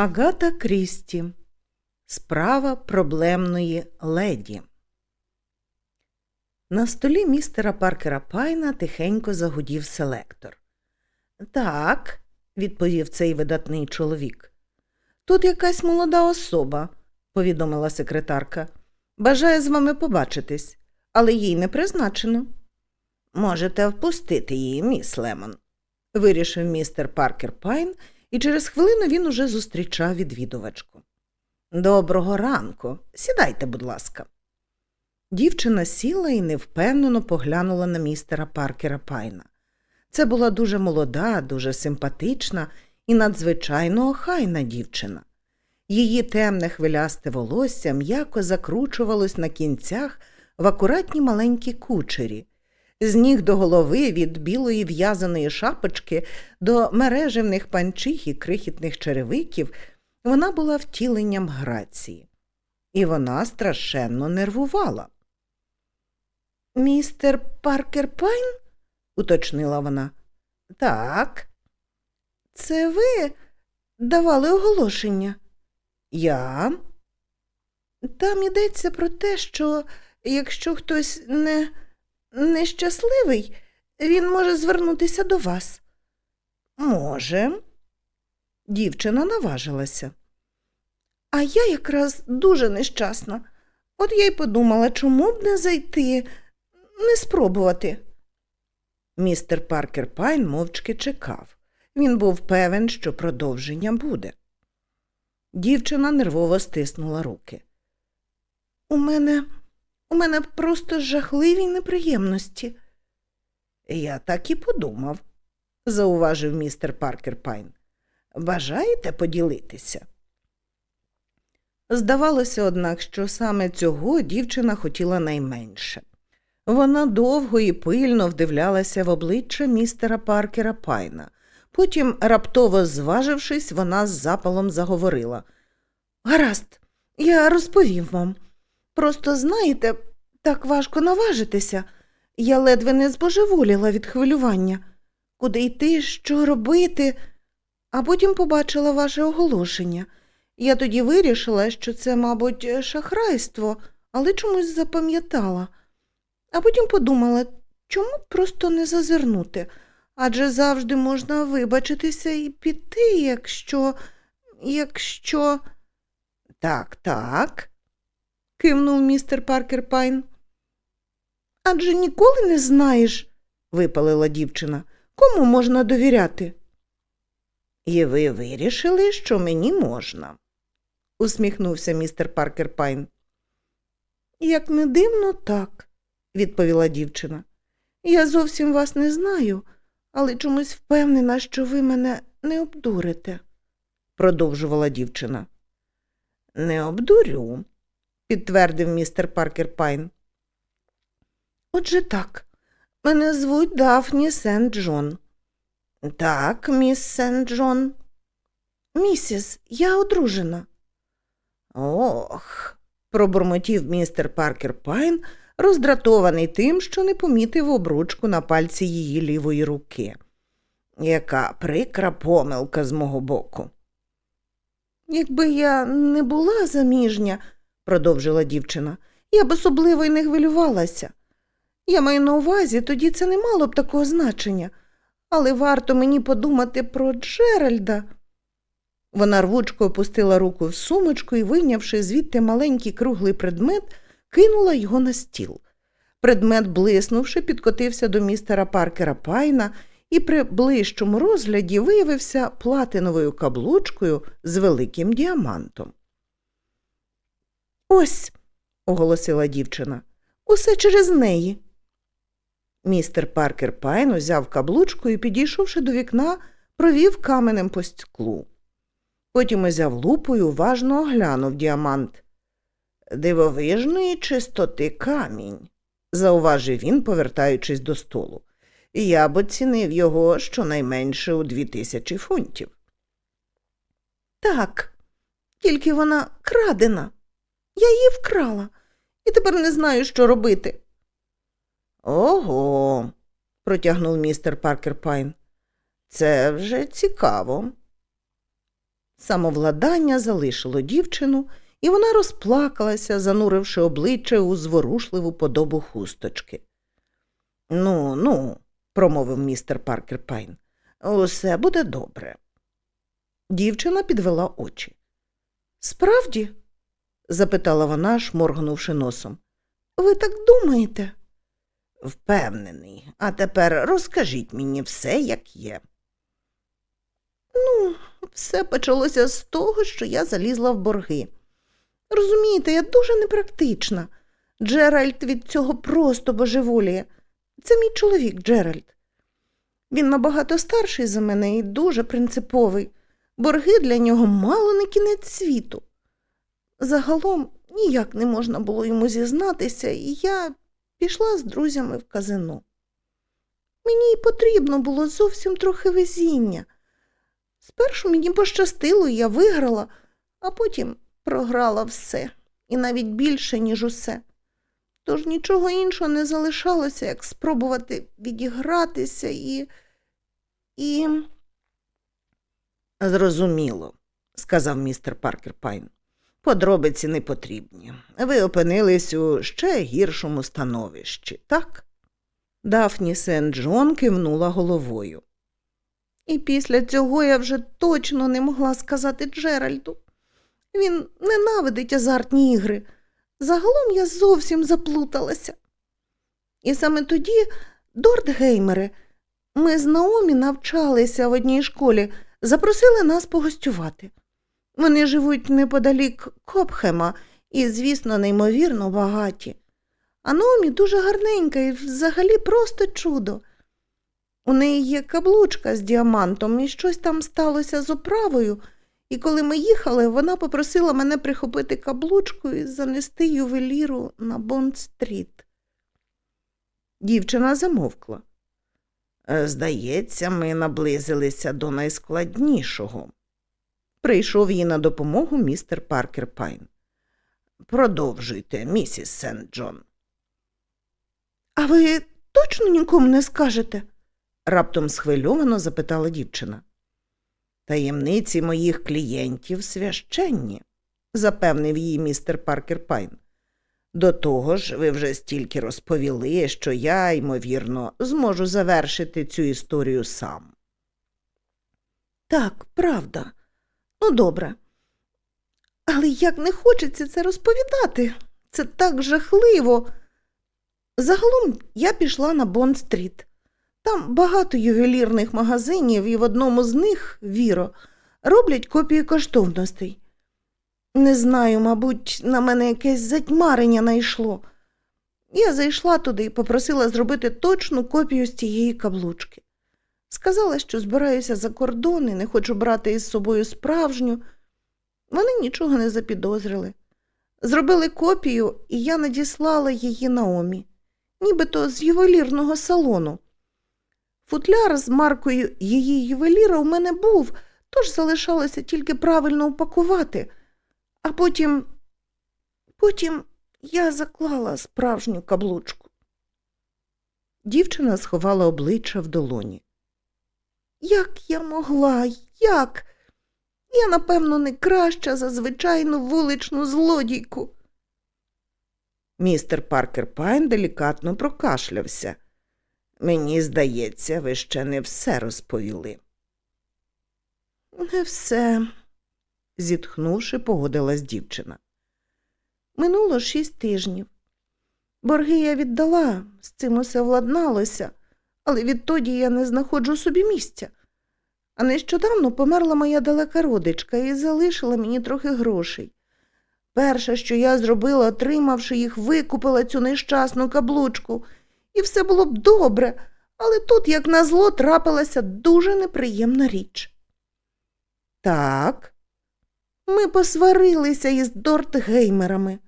Агата Крісті. Справа проблемної леді. На столі містера Паркера Пайна тихенько загудів селектор. Так, відповів цей видатний чоловік. Тут якась молода особа, повідомила секретарка. Бажає з вами побачитись, але їй не призначено. Можете впустити її, міс Лемон, вирішив містер Паркер Пайн, і через хвилину він уже зустрічав відвідувачку. Доброго ранку. Сідайте, будь ласка. Дівчина сіла і невпевнено поглянула на містера Паркера Пайна. Це була дуже молода, дуже симпатична і надзвичайно охайна дівчина. Її темне хвилясте волосся м'яко закручувалось на кінцях в акуратні маленькі кучері. З ніг до голови від білої в'язаної шапочки до мережевних панчих і крихітних черевиків вона була втіленням грації. І вона страшенно нервувала. Містер Паркер Пайн? уточнила вона. Так. Це ви давали оголошення? Я. Там йдеться про те, що якщо хтось не нещасливий, він може звернутися до вас. Може. Дівчина наважилася. А я якраз дуже нещасна. От я й подумала, чому б не зайти, не спробувати. Містер Паркер Пайн мовчки чекав. Він був певен, що продовження буде. Дівчина нервово стиснула руки. У мене, у мене просто жахливі неприємності. Я так і подумав, зауважив містер Паркер Пайн. Бажаєте поділитися? Здавалося, однак, що саме цього дівчина хотіла найменше. Вона довго і пильно вдивлялася в обличчя містера Паркера Пайна. Потім, раптово зважившись, вона з запалом заговорила. Гаразд, я розповім вам. Просто знаєте, так важко наважитися. Я ледве не збожеволіла від хвилювання. Куди йти, що робити? А потім побачила ваше оголошення. Я тоді вирішила, що це, мабуть, шахрайство, але чомусь запам'ятала. А потім подумала, чому просто не зазирнути? Адже завжди можна вибачитися і піти, якщо. якщо. Так, так, кивнув містер Паркер Пайн. Адже ніколи не знаєш, випалила дівчина, кому можна довіряти. І ви вирішили, що мені можна, усміхнувся містер Паркер Пайн. Як не дивно, так, відповіла дівчина. Я зовсім вас не знаю, але чомусь впевнена, що ви мене не обдурите, продовжувала дівчина. Не обдурю, підтвердив містер Паркер Пайн. Отже так, мене звуть Дафні Сент Джон. Так, міс Сент Джон. Місіс, я одружена. Ох, пробурмотів містер Паркер Пайн, роздратований тим, що не помітив обручку на пальці її лівої руки. Яка прикра помилка з мого боку. Якби я не була заміжня, продовжила дівчина, я б особливо й не хвилювалася. Я маю на увазі, тоді це не мало б такого значення, але варто мені подумати про Джеральда. Вона рвучко опустила руку в сумочку і, вийнявши звідти маленький круглий предмет, кинула його на стіл. Предмет, блиснувши, підкотився до містера Паркера Пайна і при ближчому розгляді виявився платиновою каблучкою з великим діамантом. Ось, оголосила дівчина, усе через неї. Містер Паркер Пайн узяв каблучку і, підійшовши до вікна, провів каменем по склу. Потім узяв лупу і уважно оглянув діамант. Дивовижної чистоти камінь, зауважив він, повертаючись до столу. Я б оцінив його щонайменше у дві тисячі фунтів. Так, тільки вона крадена. Я її вкрала і тепер не знаю, що робити. Ого, протягнув містер Паркер Пайн. Це вже цікаво. Самовладання залишило дівчину, і вона розплакалася, зануривши обличчя у зворушливу подобу хусточки. Ну, ну, промовив містер Паркер Пайн, усе буде добре. Дівчина підвела очі. Справді? запитала вона, шморгнувши носом. Ви так думаєте? Впевнений. А тепер розкажіть мені все, як є. Ну, все почалося з того, що я залізла в борги. Розумієте, я дуже непрактична. Джеральд від цього просто божеволіє. Це мій чоловік Джеральд. Він набагато старший за мене і дуже принциповий. Борги для нього мало не кінець світу. Загалом ніяк не можна було йому зізнатися, і я пішла з друзями в казино. Мені й потрібно було зовсім трохи везіння. Спершу мені пощастило, я виграла, а потім програла все, і навіть більше, ніж усе. Тож нічого іншого не залишалося, як спробувати відігратися і. і. Зрозуміло, сказав містер Паркер Пайн. Подробиці не потрібні. Ви опинились у ще гіршому становищі, так? Дафні Сен Джон кивнула головою. І після цього я вже точно не могла сказати Джеральду. Він ненавидить азартні ігри. Загалом я зовсім заплуталася. І саме тоді, Дортгеймери, ми з Наомі навчалися в одній школі, запросили нас погостювати. Вони живуть неподалік Копхема і, звісно, неймовірно багаті. А Наомі дуже гарненька і взагалі просто чудо. У неї є каблучка з діамантом, і щось там сталося з оправою, і коли ми їхали, вона попросила мене прихопити каблучку і занести ювеліру на Бонд-стріт. Дівчина замовкла. «Е, Здається, ми наблизилися до найскладнішого. Прийшов їй на допомогу містер Паркер Пайн. Продовжуйте, місіс Сент Джон. А ви точно нікому не скажете? раптом схвильовано запитала дівчина. Таємниці моїх клієнтів священні, запевнив її містер Паркер Пайн. До того ж, ви вже стільки розповіли, що я, ймовірно, зможу завершити цю історію сам. Так, правда. Ну, добре. Але як не хочеться це розповідати, це так жахливо. Загалом я пішла на Бонд-стріт. Там багато ювелірних магазинів, і в одному з них, Віро, роблять копії коштовностей. Не знаю, мабуть, на мене якесь затьмарення найшло. Я зайшла туди і попросила зробити точну копію з цієї каблучки. Сказала, що збираюся за кордон і не хочу брати із собою справжню. Вони нічого не запідозрили. Зробили копію, і я надіслала її Наомі, нібито з ювелірного салону. Футляр з маркою її ювеліра у мене був, тож залишалося тільки правильно упакувати. А потім, потім я заклала справжню каблучку. Дівчина сховала обличчя в долоні. Як я могла, як? Я, напевно, не краща за звичайну вуличну злодійку. Містер Паркер Пайн делікатно прокашлявся. Мені здається, ви ще не все розповіли. Не все, зітхнувши, погодилась дівчина. Минуло шість тижнів. Борги я віддала, з цим усе владналося, але відтоді я не знаходжу собі місця. А нещодавно померла моя далека родичка і залишила мені трохи грошей. Перше, що я зробила, отримавши їх, викупила цю нещасну каблучку, і все було б добре, але тут, як назло, трапилася дуже неприємна річ. Так, ми посварилися із Дортгеймерами.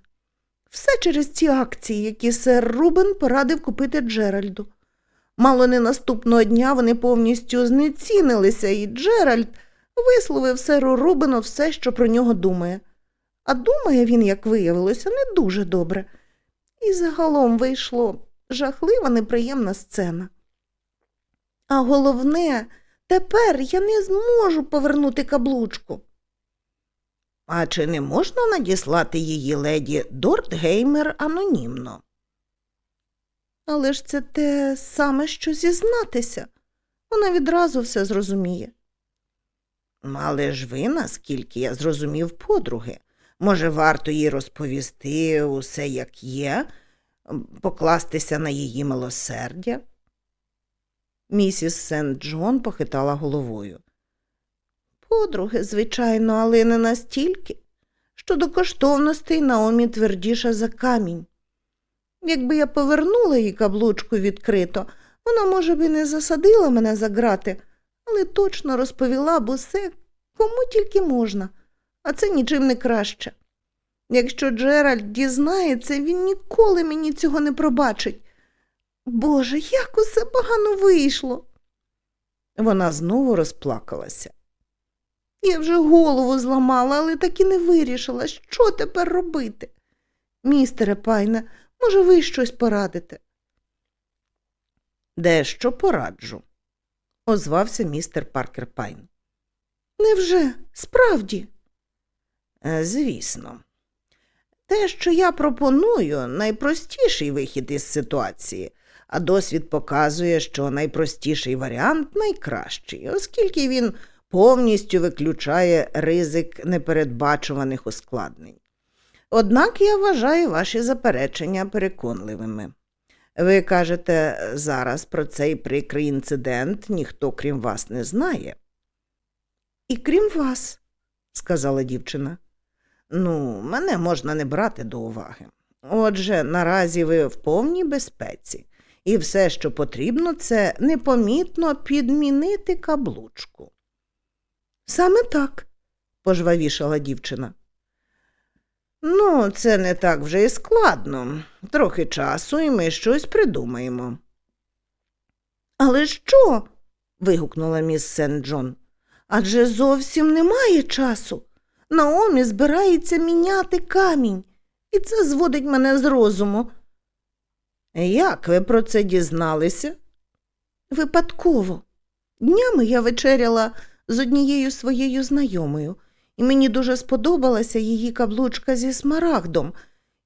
Все через ці акції, які сер Рубен порадив купити Джеральду. Мало не наступного дня вони повністю знецінилися, і Джеральд висловив серу Рубену все, що про нього думає. А думає він, як виявилося, не дуже добре. І загалом вийшло жахлива неприємна сцена. А головне, тепер я не зможу повернути каблучку. А чи не можна надіслати її леді Дортгеймер анонімно? Але ж це те саме, що зізнатися. Вона відразу все зрозуміє. Але ж ви, наскільки я зрозумів, подруги, може, варто їй розповісти усе, як є, покластися на її милосердя? Місіс Сент Джон похитала головою. Подруги, звичайно, але не настільки. Щодо коштовностей Наомі твердіша за камінь. Якби я повернула їй каблучку відкрито, вона, може б, і не засадила мене за грати, але точно розповіла б усе, кому тільки можна, а це нічим не краще. Якщо Джеральд дізнається, він ніколи мені цього не пробачить. Боже, як усе погано вийшло. Вона знову розплакалася. Я вже голову зламала, але так і не вирішила, що тепер робити. Містере Пайне, може, ви щось порадите? Дещо пораджу, озвався містер Паркер Пайн. Невже? Справді? «Е, Звісно. Те, що я пропоную, найпростіший вихід із ситуації, а досвід показує, що найпростіший варіант найкращий, оскільки він повністю виключає ризик непередбачуваних ускладнень. Однак я вважаю ваші заперечення переконливими. Ви кажете, зараз про цей прикрий інцидент ніхто крім вас не знає. І крім вас, сказала дівчина. Ну, мене можна не брати до уваги. Отже, наразі ви в повній безпеці, і все, що потрібно, це непомітно підмінити каблучку. Саме так, пожвавішала дівчина. Ну, це не так вже і складно. Трохи часу, і ми щось придумаємо. Але що? вигукнула міс Сент Джон. Адже зовсім немає часу. Наомі збирається міняти камінь, і це зводить мене з розуму. Як ви про це дізналися? Випадково. Днями я вечеряла з однією своєю знайомою, і мені дуже сподобалася її каблучка зі смарагдом,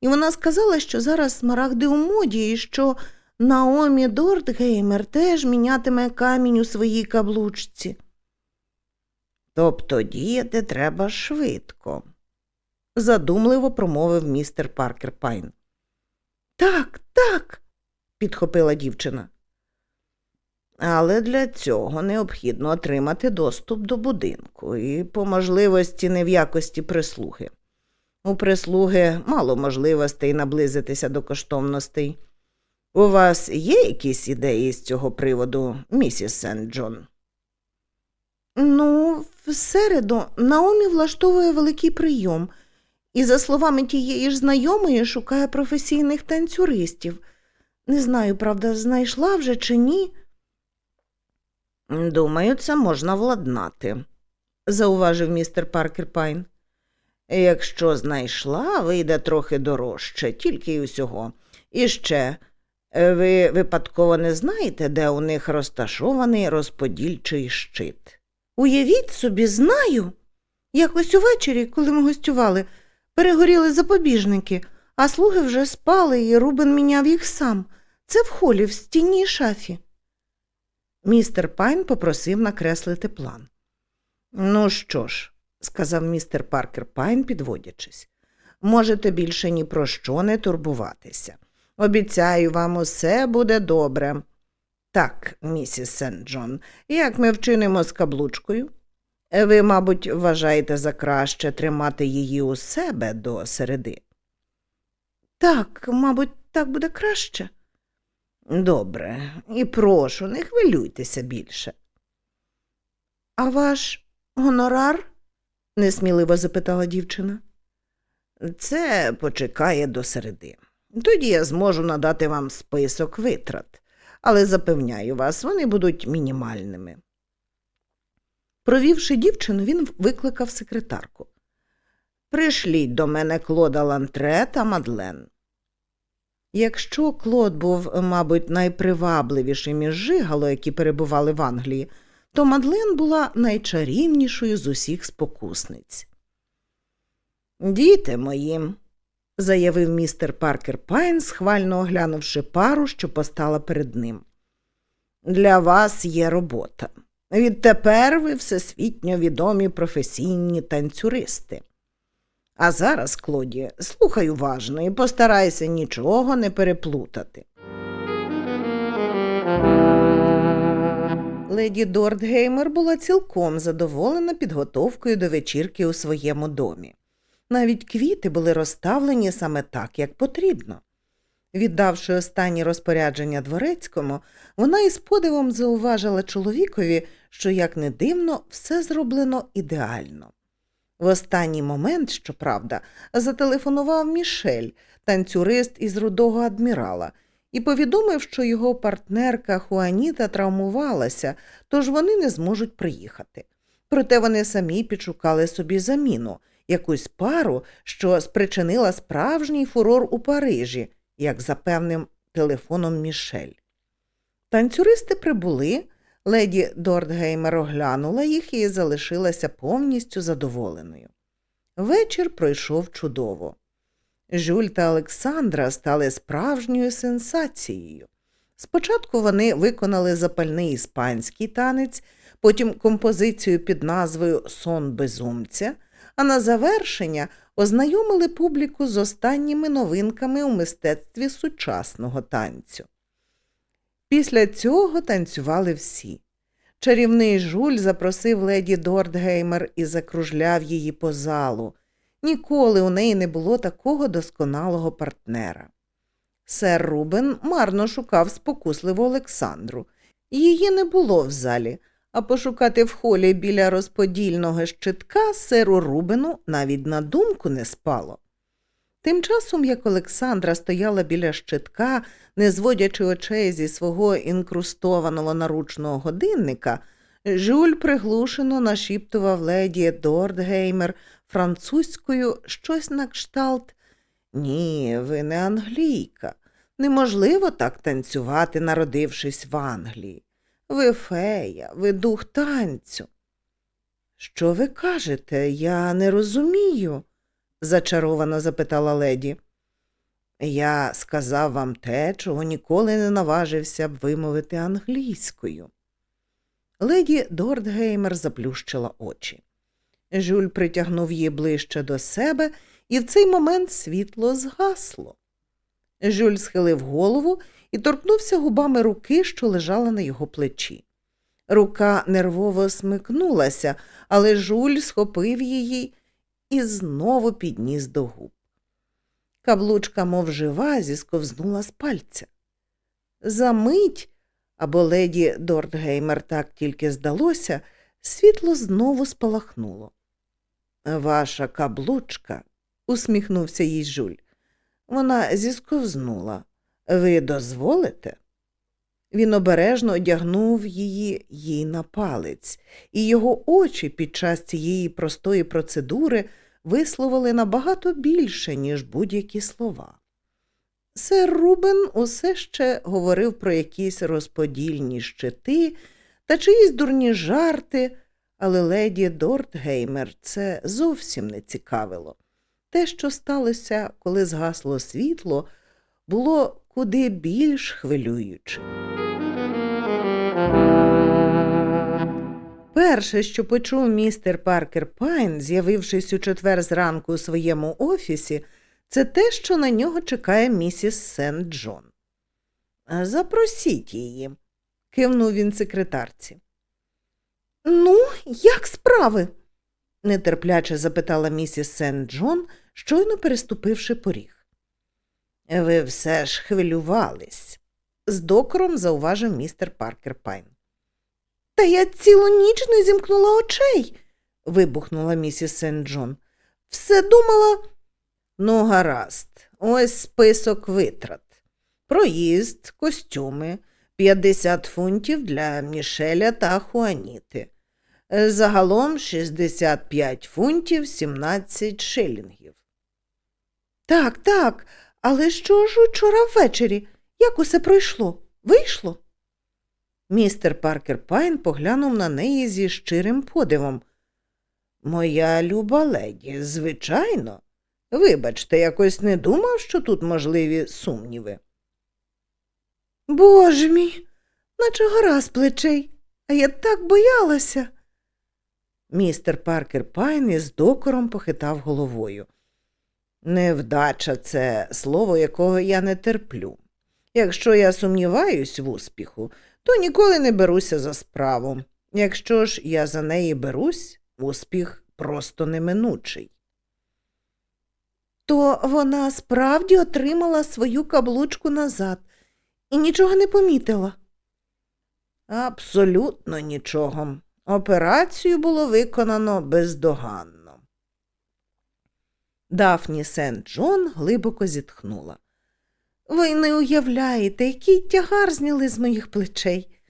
і вона сказала, що зараз смарагди у моді, і що Наомі Дортгеймер теж мінятиме камінь у своїй каблучці. Тобто діяти треба швидко, задумливо промовив містер Паркер Пайн. Так, так, підхопила дівчина. Але для цього необхідно отримати доступ до будинку і, по можливості, не в якості прислуги. У прислуги мало можливостей наблизитися до коштовностей. У вас є якісь ідеї з цього приводу, місіс Сент Джон? Ну, в середу Наомі влаштовує великий прийом і, за словами тієї ж знайомої, шукає професійних танцюристів. Не знаю, правда, знайшла вже чи ні. Думаю, це можна владнати, зауважив містер Паркер Пайн. Якщо знайшла, вийде трохи дорожче, тільки й усього. І ще, е, ви випадково не знаєте, де у них розташований розподільчий щит? Уявіть собі, знаю. Якось увечері, коли ми гостювали, перегоріли запобіжники, а слуги вже спали, і Рубен міняв їх сам. Це в холі, в стінній шафі. Містер Пайн попросив накреслити план. Ну що ж, сказав містер Паркер Пайн, підводячись, можете більше ні про що не турбуватися. Обіцяю вам, усе буде добре. Так, місіс Сент Джон, як ми вчинимо з каблучкою? Ви, мабуть, вважаєте за краще тримати її у себе до середи. Так, мабуть, так буде краще. Добре, і прошу, не хвилюйтеся більше. А ваш гонорар? несміливо запитала дівчина. Це почекає до середи. Тоді я зможу надати вам список витрат, але запевняю вас, вони будуть мінімальними. Провівши дівчину, він викликав секретарку. Пришліть до мене Клода Лантре та Мадлен. Якщо Клод був, мабуть, найпривабливішим із жигало, які перебували в Англії, то Мадлен була найчарівнішою з усіх спокусниць. Діти мої, заявив містер Паркер Пайн, схвально оглянувши пару, що постала перед ним. Для вас є робота. Відтепер ви всесвітньо відомі професійні танцюристи. А зараз, Клоді, слухай уважно і постарайся нічого не переплутати. Леді Дортгеймер була цілком задоволена підготовкою до вечірки у своєму домі. Навіть квіти були розставлені саме так, як потрібно. Віддавши останні розпорядження дворецькому, вона із подивом зауважила чоловікові, що, як не дивно, все зроблено ідеально. В останній момент, щоправда, зателефонував Мішель, танцюрист із рудого адмірала, і повідомив, що його партнерка Хуаніта травмувалася, тож вони не зможуть приїхати. Проте вони самі підшукали собі заміну, якусь пару, що спричинила справжній фурор у Парижі, як запевнив телефоном Мішель. Танцюристи прибули, леді Дортгеймер оглянула їх і залишилася повністю задоволеною. Вечір пройшов чудово. Жюль та Олександра стали справжньою сенсацією. Спочатку вони виконали запальний іспанський танець, потім композицію під назвою Сон безумця, а на завершення ознайомили публіку з останніми новинками у мистецтві сучасного танцю. Після цього танцювали всі. Чарівний жуль запросив леді Дортгеймер і закружляв її по залу. Ніколи у неї не було такого досконалого партнера. Сер Рубен марно шукав спокусливу Олександру. Її не було в залі, а пошукати в холі біля розподільного щитка серу Рубену навіть на думку не спало. Тим часом, як Олександра стояла біля щитка, не зводячи очей зі свого інкрустованого наручного годинника, Жюль приглушено нашіптував леді Дортгеймер французькою щось на кшталт. Ні, ви не англійка. Неможливо так танцювати, народившись в Англії. Ви фея, ви дух танцю. Що ви кажете? Я не розумію, зачаровано запитала леді. Я сказав вам те, чого ніколи не наважився б вимовити англійською. Леді Дортгеймер заплющила очі. Жюль притягнув її ближче до себе, і в цей момент світло згасло. Жюль схилив голову і торкнувся губами руки, що лежала на його плечі. Рука нервово смикнулася, але жуль схопив її і знову підніс до губ. Каблучка, мов жива, зісковзнула з пальця. За мить, або леді Дортгеймер так тільки здалося, світло знову спалахнуло. Ваша каблучка, усміхнувся їй жуль. Вона зісковзнула. Ви дозволите? Він обережно одягнув її їй на палець, і його очі під час цієї простої процедури висловили набагато більше, ніж будь-які слова. Сер Рубен усе ще говорив про якісь розподільні щити та чиїсь дурні жарти, але леді Дортгеймер це зовсім не цікавило. Те, що сталося, коли згасло світло, було куди більш хвилюючим. Перше, що почув містер Паркер Пайн, з'явившись у четвер зранку у своєму офісі, це те, що на нього чекає місіс Сент Джон. Запросіть її, кивнув він секретарці. Ну, як справи? нетерпляче запитала місіс Сент Джон, щойно переступивши поріг. Ви все ж хвилювались, з докором зауважив містер Паркер Пайн. Та я цілу ніч не зімкнула очей, вибухнула місіс Сент Джон. Все думала. Ну, гаразд, ось список витрат. Проїзд, костюми, 50 фунтів для Мішеля та Хуаніти. Загалом 65 фунтів 17 шилінгів. Так, так, але що ж учора ввечері? Як усе пройшло? Вийшло? Містер Паркер Пайн поглянув на неї зі щирим подивом. Моя люба леді, звичайно, Вибачте, якось не думав, що тут можливі сумніви. Боже мій, наче гора з плечей, а я так боялася. Містер Паркер Пайн із докором похитав головою. Невдача це слово, якого я не терплю. Якщо я сумніваюсь в успіху, то ніколи не беруся за справу. Якщо ж я за неї берусь, успіх просто неминучий. То вона справді отримала свою каблучку назад і нічого не помітила. Абсолютно нічого. Операцію було виконано бездоганно. Дафні Сент Джон глибоко зітхнула. Ви не уявляєте, який тягар зняли з моїх плечей.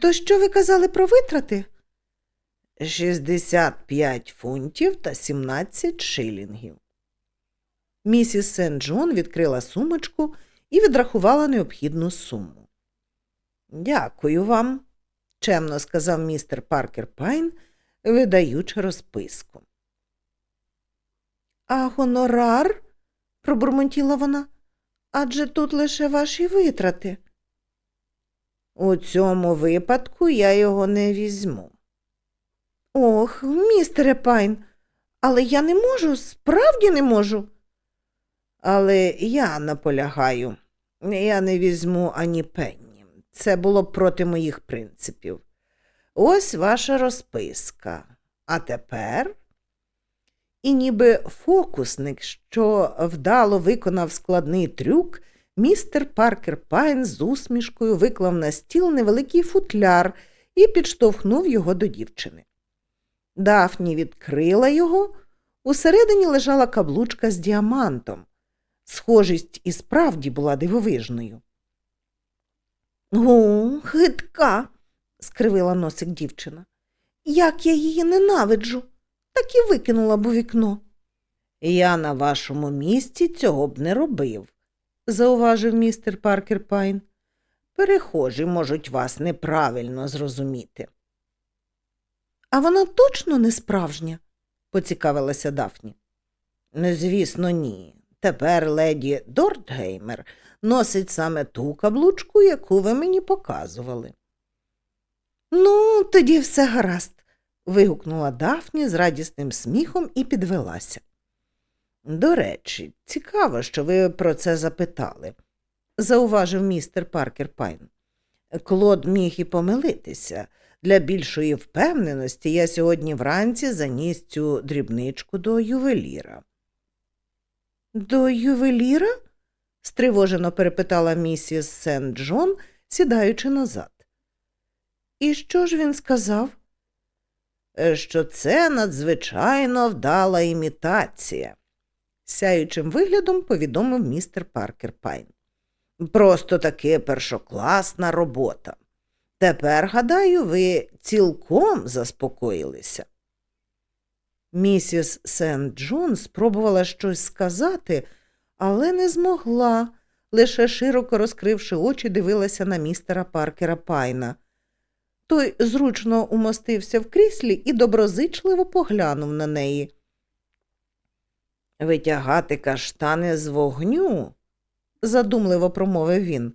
То що ви казали про витрати? 65 фунтів та 17 шилінгів. Місіс Сент Джон відкрила сумочку і відрахувала необхідну суму. Дякую вам, чемно сказав містер Паркер Пайн, видаючи розписку. А гонорар? пробурмотіла вона. Адже тут лише ваші витрати. У цьому випадку я його не візьму. Ох, містере Пайн, але я не можу, справді не можу. Але я наполягаю, я не візьму ані пенні. Це було проти моїх принципів. Ось ваша розписка. А тепер. І ніби фокусник, що вдало виконав складний трюк, містер Паркер Пайн з усмішкою виклав на стіл невеликий футляр і підштовхнув його до дівчини. Дафні відкрила його, усередині лежала каблучка з діамантом. Схожість і справді була дивовижною. Гу, хитка, скривила носик дівчина. Як я її ненавиджу, так і викинула б у вікно. Я на вашому місці цього б не робив, зауважив містер Паркер Пайн. Перехожі можуть вас неправильно зрозуміти. А вона точно не справжня? поцікавилася Дафні. Звісно, ні. Тепер леді Дортгеймер носить саме ту каблучку, яку ви мені показували. Ну, тоді все гаразд, вигукнула Дафні з радісним сміхом і підвелася. До речі, цікаво, що ви про це запитали, зауважив містер Паркер Пайн. Клод міг і помилитися. Для більшої впевненості я сьогодні вранці заніс цю дрібничку до ювеліра. До ювеліра? стривожено перепитала місіс Сент Джон, сідаючи назад. І що ж він сказав? «Е, Що це надзвичайно вдала імітація, сяючим виглядом повідомив містер Паркер Пайн. Просто таки першокласна робота. Тепер, гадаю, ви цілком заспокоїлися. Місіс Сент Джон спробувала щось сказати, але не змогла, лише широко розкривши очі, дивилася на містера Паркера Пайна. Той зручно умостився в кріслі і доброзичливо поглянув на неї. Витягати каштани з вогню, задумливо промовив він,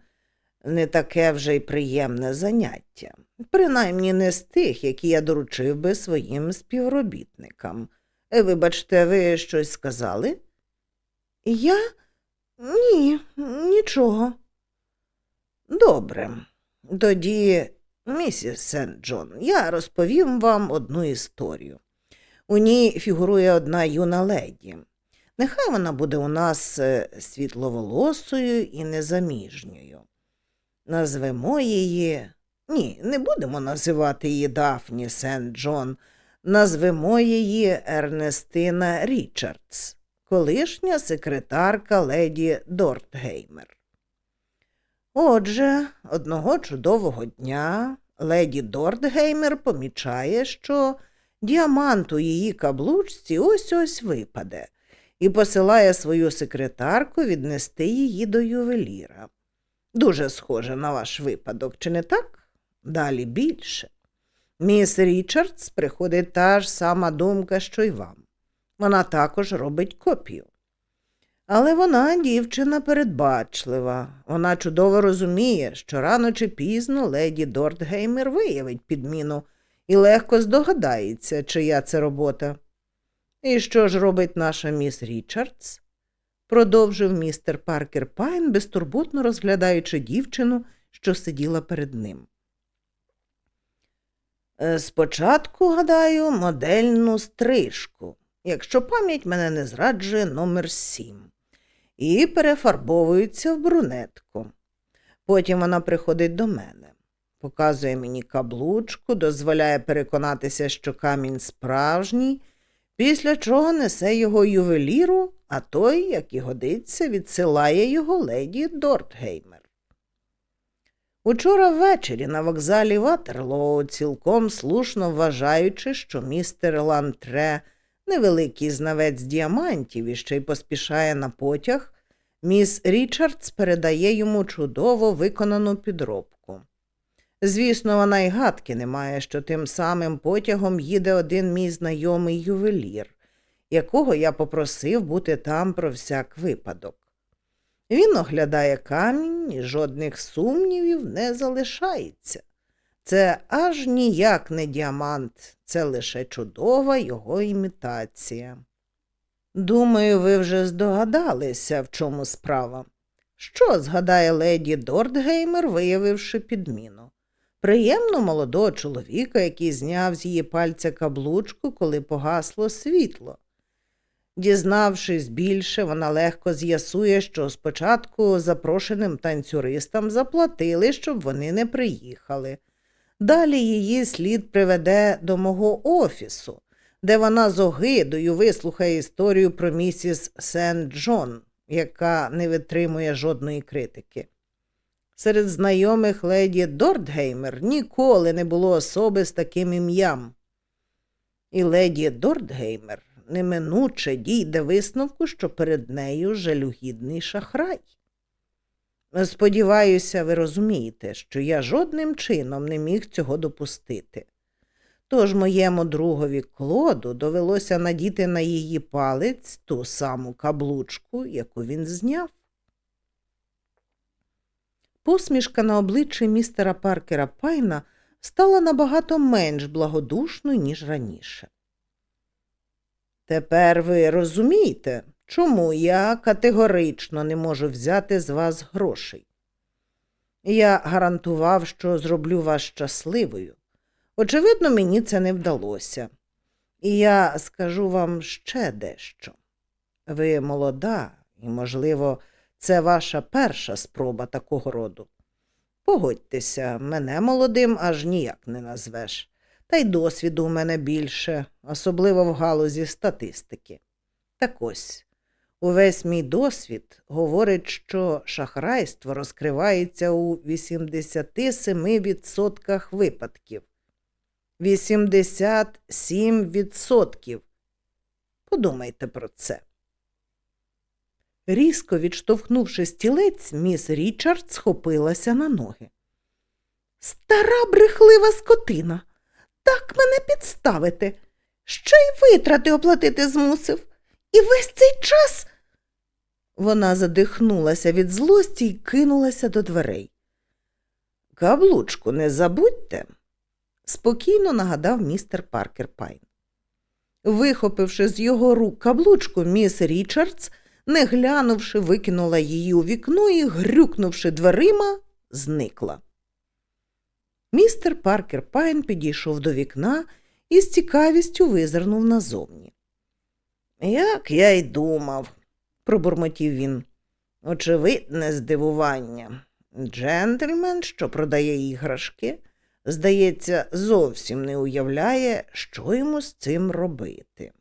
не таке вже й приємне заняття, принаймні не з тих, які я доручив би своїм співробітникам. Вибачте, ви щось сказали? Я? Ні, нічого. Добре. Тоді, місіс Сент Джон, я розповім вам одну історію. У ній фігурує одна юна леді. Нехай вона буде у нас е, світловолосою і незаміжньою. Назвемо її. Ні, не будемо називати її Дафні Сент Джон. Назвемо її Ернестина Річардс, колишня секретарка леді Дортгеймер. Отже, одного чудового дня леді Дортгеймер помічає, що діамант у її каблучці ось ось випаде, і посилає свою секретарку віднести її до ювеліра. Дуже схоже на ваш випадок, чи не так? Далі більше. Міс Річардс приходить та ж сама думка, що й вам. Вона також робить копію. Але вона дівчина передбачлива. Вона чудово розуміє, що рано чи пізно леді Дортгеймер виявить підміну і легко здогадається, чия це робота. І що ж робить наша міс Річардс? продовжив містер Паркер Пайн, безтурботно розглядаючи дівчину, що сиділа перед ним. «Е, Спочатку, гадаю, модельну стрижку, якщо пам'ять мене не зраджує номер сім, і перефарбовується в брунетку. Потім вона приходить до мене, показує мені каблучку, дозволяє переконатися, що камінь справжній, після чого несе його ювеліру, а той, як і годиться, відсилає його леді Дортгеймер. Учора ввечері на вокзалі Ватерлоу, цілком слушно вважаючи, що містер Лантре невеликий знавець діамантів і ще й поспішає на потяг, міс Річардс передає йому чудово виконану підробку. Звісно, вона й гадки не має, що тим самим потягом їде один мій знайомий ювелір, якого я попросив бути там про всяк випадок. Він оглядає камінь і жодних сумнівів не залишається. Це аж ніяк не діамант, це лише чудова його імітація. Думаю, ви вже здогадалися, в чому справа. Що згадає леді Дортгеймер, виявивши підміну? Приємно молодого чоловіка, який зняв з її пальця каблучку, коли погасло світло. Дізнавшись більше, вона легко з'ясує, що спочатку запрошеним танцюристам заплатили, щоб вони не приїхали. Далі її слід приведе до мого офісу, де вона з огидою вислухає історію про місіс Сент Джон, яка не витримує жодної критики. Серед знайомих леді Дортгеймер ніколи не було особи з таким ім'ям. І леді Дортгеймер неминуче дійде висновку, що перед нею жалюгідний шахрай. Сподіваюся, ви розумієте, що я жодним чином не міг цього допустити. Тож моєму другові Клоду довелося надіти на її палець ту саму каблучку, яку він зняв. Посмішка на обличчі містера Паркера Пайна стала набагато менш благодушною, ніж раніше. Тепер ви розумієте, чому я категорично не можу взяти з вас грошей. Я гарантував, що зроблю вас щасливою. Очевидно, мені це не вдалося. І я скажу вам ще дещо. Ви молода, і, можливо, це ваша перша спроба такого роду. Погодьтеся, мене молодим аж ніяк не назвеш. Та й досвіду у мене більше, особливо в галузі статистики. Так ось, увесь мій досвід говорить, що шахрайство розкривається у 87% випадків. 87%. Подумайте про це. Різко відштовхнувши стілець, міс Річард схопилася на ноги. Стара брехлива скотина. Так мене підставити. Ще й витрати оплатити змусив. І весь цей час. Вона задихнулася від злості і кинулася до дверей. Каблучку не забудьте, спокійно нагадав містер Паркер Пайн. Вихопивши з його рук каблучку, міс Річардс, не глянувши, викинула її у вікно і, грюкнувши дверима, зникла. Містер Паркер Пайн підійшов до вікна і з цікавістю визирнув назовні. Як я й думав, пробурмотів він. Очевидне здивування. Джентльмен, що продає іграшки, здається, зовсім не уявляє, що йому з цим робити.